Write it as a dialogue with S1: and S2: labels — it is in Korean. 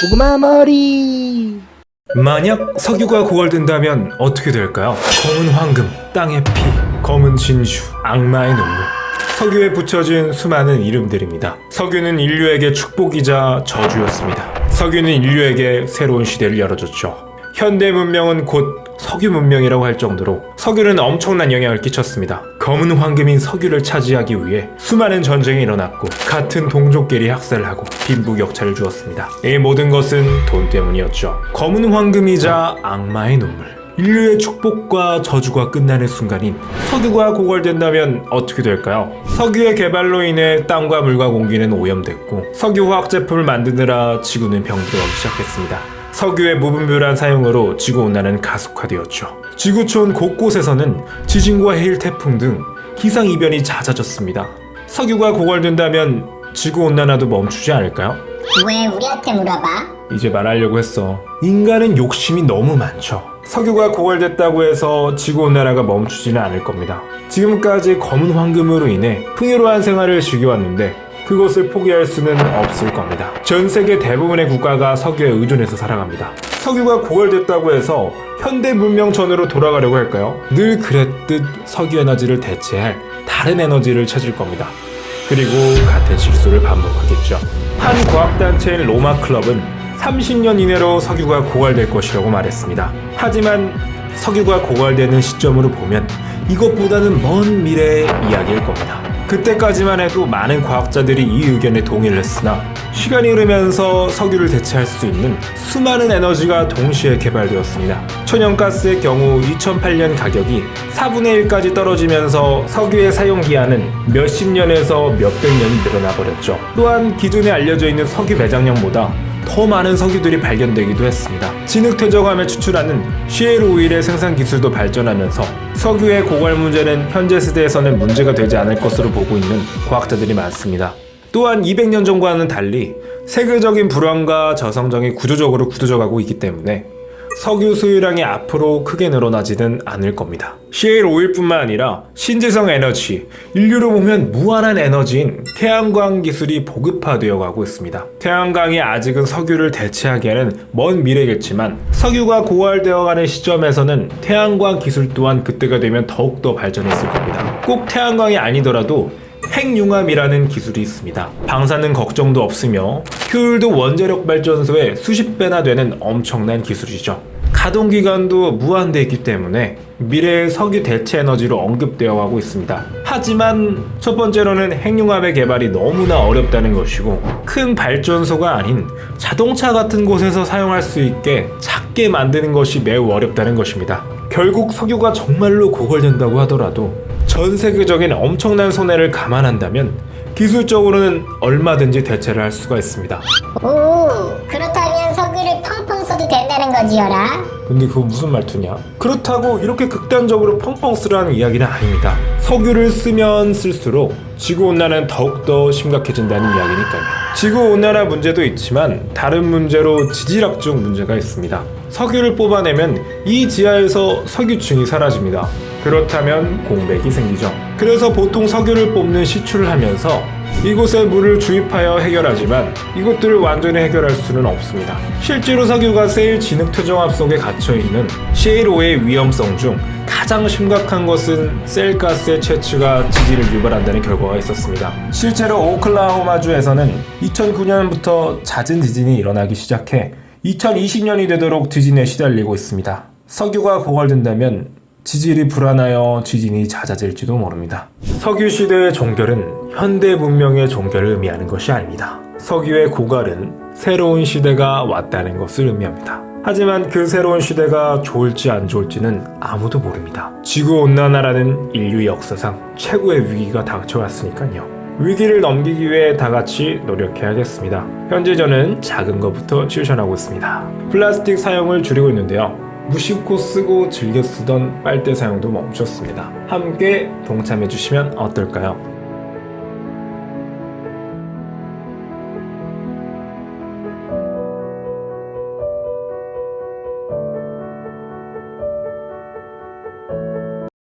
S1: 고구마 머리
S2: 만약 석유가 고갈된다면 어떻게 될까요? 검은 황금, 땅의 피, 검은 진주, 악마의 눈물. 석유에 붙여진 수많은 이름들입니다. 석유는 인류에게 축복이자 저주였습니다. 석유는 인류에게 새로운 시대를 열어줬죠. 현대 문명은 곧 석유 문명이라고 할 정도로 석유는 엄청난 영향을 끼쳤습니다. 검은 황금인 석유를 차지하기 위해 수많은 전쟁이 일어났고 같은 동족끼리 학살을 하고 빈부격차를 주었습니다. 이 모든 것은 돈 때문이었죠. 검은 황금이자 악마의 눈물. 인류의 축복과 저주가 끝나는 순간인 석유가 고갈된다면 어떻게 될까요? 석유의 개발로 인해 땅과 물과 공기는 오염됐고 석유 화학 제품을 만드느라 지구는 병들어가기 시작했습니다. 석유의 무분별한 사용으로 지구 온난화는 가속화되었죠. 지구촌 곳곳에서는 지진과 해일 태풍 등 기상 이변이 잦아졌습니다. 석유가 고갈된다면 지구 온난화도 멈추지 않을까요?
S3: 왜 우리한테 물어봐?
S2: 이제 말하려고 했어. 인간은 욕심이 너무 많죠. 석유가 고갈됐다고 해서 지구 온난화가 멈추지는 않을 겁니다. 지금까지 검은 황금으로 인해 풍요로운 생활을 즐겨왔는데 그것을 포기할 수는 없을 겁니다. 전 세계 대부분의 국가가 석유에 의존해서 살아갑니다. 석유가 고갈됐다고 해서 현대 문명 전으로 돌아가려고 할까요? 늘 그랬듯 석유 에너지를 대체할 다른 에너지를 찾을 겁니다. 그리고 같은 실수를 반복하겠죠. 한 과학단체인 로마 클럽은 30년 이내로 석유가 고갈될 것이라고 말했습니다. 하지만 석유가 고갈되는 시점으로 보면 이것보다는 먼 미래의 이야기일 겁니다. 그때까지만 해도 많은 과학자들이 이 의견에 동의를 했으나 시간이 흐르면서 석유를 대체할 수 있는 수많은 에너지가 동시에 개발되었습니다. 천연가스의 경우 2008년 가격이 4분의 1까지 떨어지면서 석유의 사용 기한은 몇십 년에서 몇백 년이 늘어나 버렸죠. 또한 기존에 알려져 있는 석유 매장량보다 더 많은 석유들이 발견되기도 했습니다. 진흙퇴적함에 추출하는 CL 오일의 생산 기술도 발전하면서 석유의 고갈 문제는 현재 시대에서는 문제가 되지 않을 것으로 보고 있는 과학자들이 많습니다. 또한 200년 전과는 달리 세계적인 불황과 저성장이 구조적으로 굳어져가고 있기 때문에 석유 수요량이 앞으로 크게 늘어나지는 않을 겁니다. CL 오일뿐만 아니라 신재생 에너지, 인류로 보면 무한한 에너지인 태양광 기술이 보급화되어 가고 있습니다. 태양광이 아직은 석유를 대체하기에는 먼 미래겠지만 석유가 고갈되어 가는 시점에서는 태양광 기술 또한 그때가 되면 더욱더 발전했을 겁니다. 꼭 태양광이 아니더라도 핵융합이라는 기술이 있습니다. 방사능 걱정도 없으며 효율도 원자력 발전소의 수십 배나 되는 엄청난 기술이죠. 가동 기간도 무한대 있기 때문에 미래의 석유 대체 에너지로 언급되어 가고 있습니다. 하지만 첫 번째로는 핵융합의 개발이 너무나 어렵다는 것이고 큰 발전소가 아닌 자동차 같은 곳에서 사용할 수 있게 작게 만드는 것이 매우 어렵다는 것입니다. 결국 석유가 정말로 고갈된다고 하더라도 전 세계적인 엄청난 손해를 감안한다면 기술적으로는 얼마든지 대체를 할 수가 있습니다.
S3: 오, 그렇다면 석유를 펑펑 써도 된다는 거지요라?
S2: 근데 그거 무슨 말투냐? 그렇다고 이렇게 극단적으로 펑펑 쓰라는 이야기는 아닙니다. 석유를 쓰면 쓸수록 지구 온난화는 더욱더 심각해진다는 이야기니까요. 지구 온난화 문제도 있지만 다른 문제로 지질학적 문제가 있습니다. 석유를 뽑아내면 이 지하에서 석유층이 사라집니다. 그렇다면 공백이 생기죠. 그래서 보통 석유를 뽑는 시추를 하면서 이곳에 물을 주입하여 해결하지만 이것들을 완전히 해결할 수는 없습니다. 실제로 석유가 세일 진흙 퇴정합 속에 갇혀 있는 CL5의 위험성 중 가장 심각한 것은 셀가스의 채취가 지진을 유발한다는 결과가 있었습니다. 실제로 오클라호마주에서는 2009년부터 잦은 지진이 일어나기 시작해 2020년이 되도록 지진에 시달리고 있습니다. 석유가 고갈된다면 지질이 불안하여 지진이 잦아질지도 모릅니다. 석유 시대의 종결은 현대 문명의 종결을 의미하는 것이 아닙니다. 석유의 고갈은 새로운 시대가 왔다는 것을 의미합니다. 하지만 그 새로운 시대가 좋을지 안 좋을지는 아무도 모릅니다. 지구 온난화라는 인류 역사상 최고의 위기가 닥쳐왔으니까요. 위기를 넘기기 위해 다 같이 노력해야겠습니다. 현재 저는 작은 것부터 실천하고 있습니다. 플라스틱 사용을 줄이고 있는데요. 무심코 쓰고 즐겨 쓰던 빨대 사용도 멈췄습니다. 함께 동참해 주시면 어떨까요?